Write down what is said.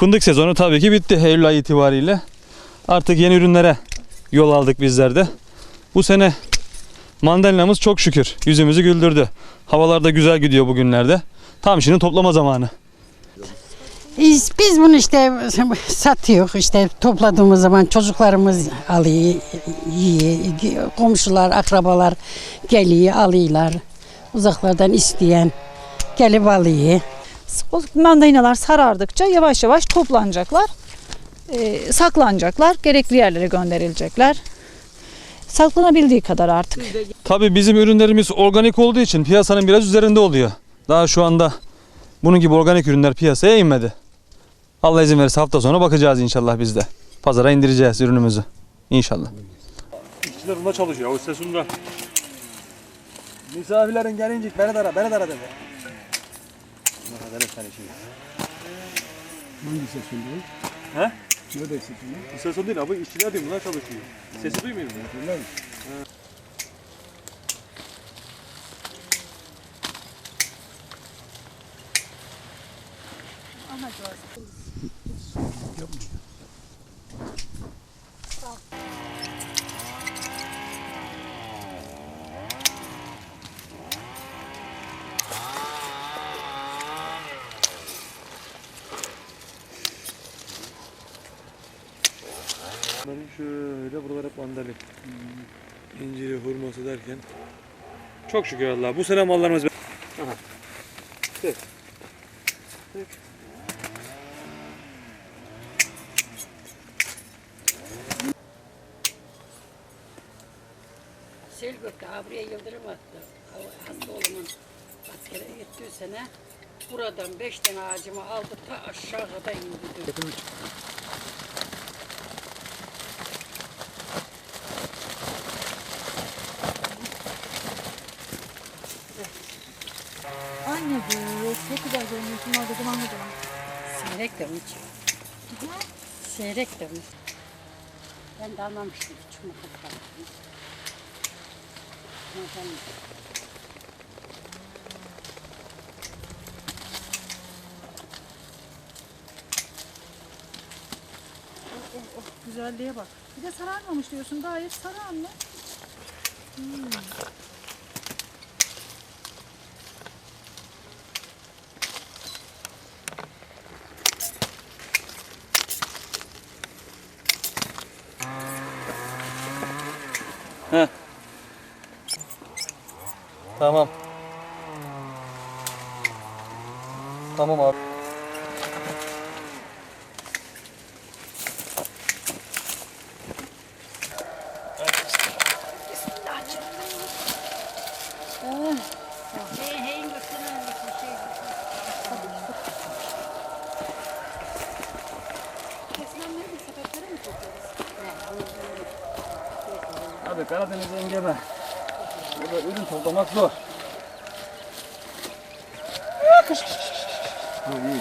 Fındık sezonu tabii ki bitti Eylül ayı itibariyle. Artık yeni ürünlere yol aldık bizler de. Bu sene mandalinamız çok şükür yüzümüzü güldürdü. Havalar da güzel gidiyor bugünlerde. Tam şimdi toplama zamanı. Biz, biz bunu işte satıyor işte topladığımız zaman çocuklarımız alıyor, komşular, akrabalar geliyor, alıyorlar. Uzaklardan isteyen gelip alıyor. O mandalinalar sarardıkça yavaş yavaş toplanacaklar. Ee, saklanacaklar. Gerekli yerlere gönderilecekler. Saklanabildiği kadar artık. Tabii bizim ürünlerimiz organik olduğu için piyasanın biraz üzerinde oluyor. Daha şu anda bunun gibi organik ürünler piyasaya inmedi. Allah izin verirse hafta sonu bakacağız inşallah biz de. Pazara indireceğiz ürünümüzü. İnşallah. İşçiler bunda çalışıyor. O sesunda. Misafirlerin gelince beni de ara, beni de ara dedi. Hangi sesin bu? He? Nerede sesin bu? Sesun değil abi. işçiler değil bunlar çalışıyor. Sesi duymuyor musun? Bunlar mı? Benim şöyle buralar hep mandalin. İnciri, hurması derken. Çok şükür Allah. Bu sene mallarımız... Aha. Sel gökte buraya yıldırım attı. Hasta oğlumun askere gittiği sene buradan beş tane ağacımı aldı ta aşağıda indirdi. Anne bu çok güzel görünüyorsun orada zaman zaman. Seyrek demiş. Seyrek demiş. Ben de almamıştım hiç mutlaka. Güzelliğe bak. Bir de sararmamış diyorsun. Gayet sarı anne. Tamam. Tamam abi. Kesilenleri de sepetlere mi toplarız? Abi Karadeniz engebe. Burada ürün toplamak zor. Ha iyi.